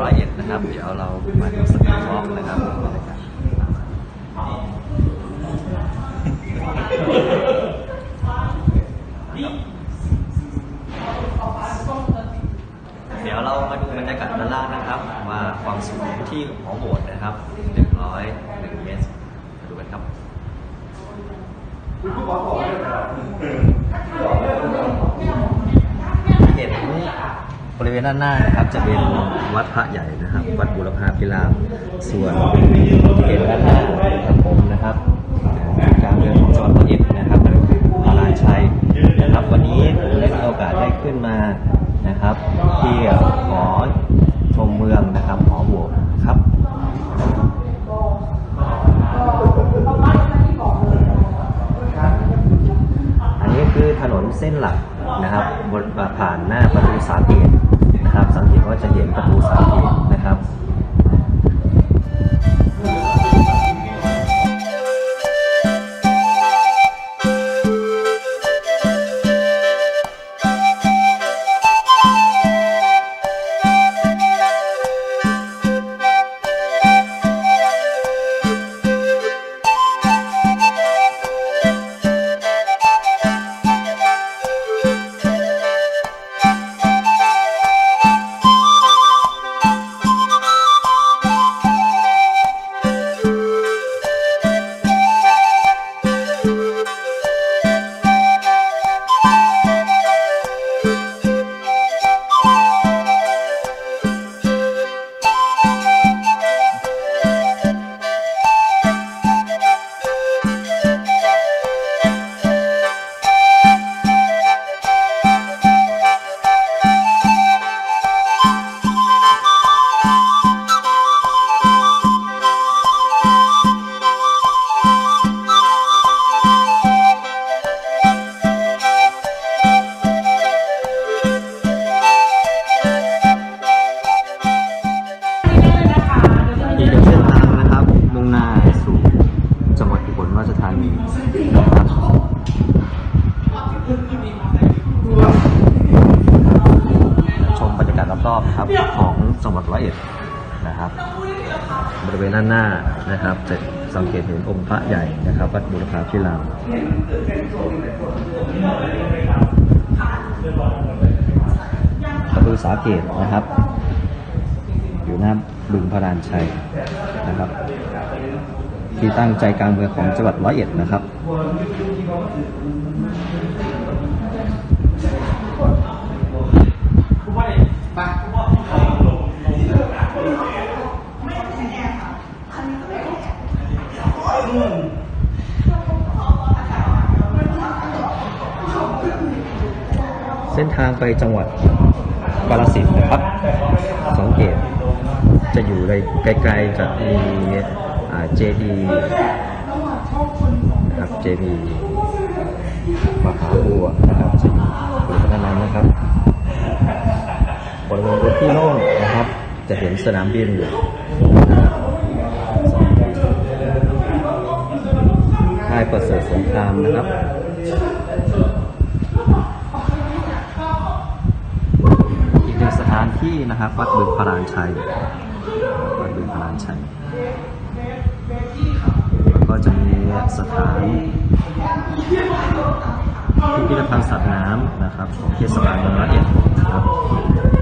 ร้อยเอ็ดนะครับ เดี๋ยวเรามาดูสกายวอล์กนะครับเดี๋ยวเรามาดูบรรยากาศด้านล่างนะครับว่าความสูงที่หอโบสถ์นะครับ101เมตรมาดูกันครับเห็น บริเวณด้านหน้านะครับจะเป็นวัดพระใหญ่นะครับ วัดบุรพาพิราม ส่วนที่เห็นด้านหน้าครับผมนะครับการเมืองของจังหวัดร้อยเอ็ดนะครับพาราชัยนะครับ วันนี้ผมได้มีโอกาสได้ขึ้นมานะครับ ที่หอชมเมืองนะครับหอบวกครับอันนี้คือถนนเส้นหลักนะครับบนผ่านหน้าประตูสาเกตนะครับ สังเกตว่าจะเห็นประตูสาเกต ชมบรรยากาศรอบๆนะครับของจังหวัดร้อยเอ็ดนะครับ บริเวณด้านหน้านะครับจะสังเกตเห็นองค์พระใหญ่นะครับวัดบุรพาพิรามประตูสาเกตนะครับ อยู่หน้าบึงพระรานชัยนะครับ ที่ตั้งใจกลางเมืองของจังหวัดร้อยเอ็ดนะครับเส้นทางไปจังหวัดกาฬสินนะครับ สังเกตจะอยู่ในไกลๆจะมี เจดีนะครับเจดีมหาบัวนะครับจะอยู่บริเวณด้านนั้นนะครับบริเวณพื้นที่โล่งนะครับ จะเห็นสนามบินนะครับค่ายประเสริฐสงครามนะครับอีกหนึ่งสถานที่นะครับ วัดบึงพรานชัย ยสถานพิพิธภัณฑ์สัตว์น้ำนะครับของเทศบาลเมืองร้อยเอ็ดครับ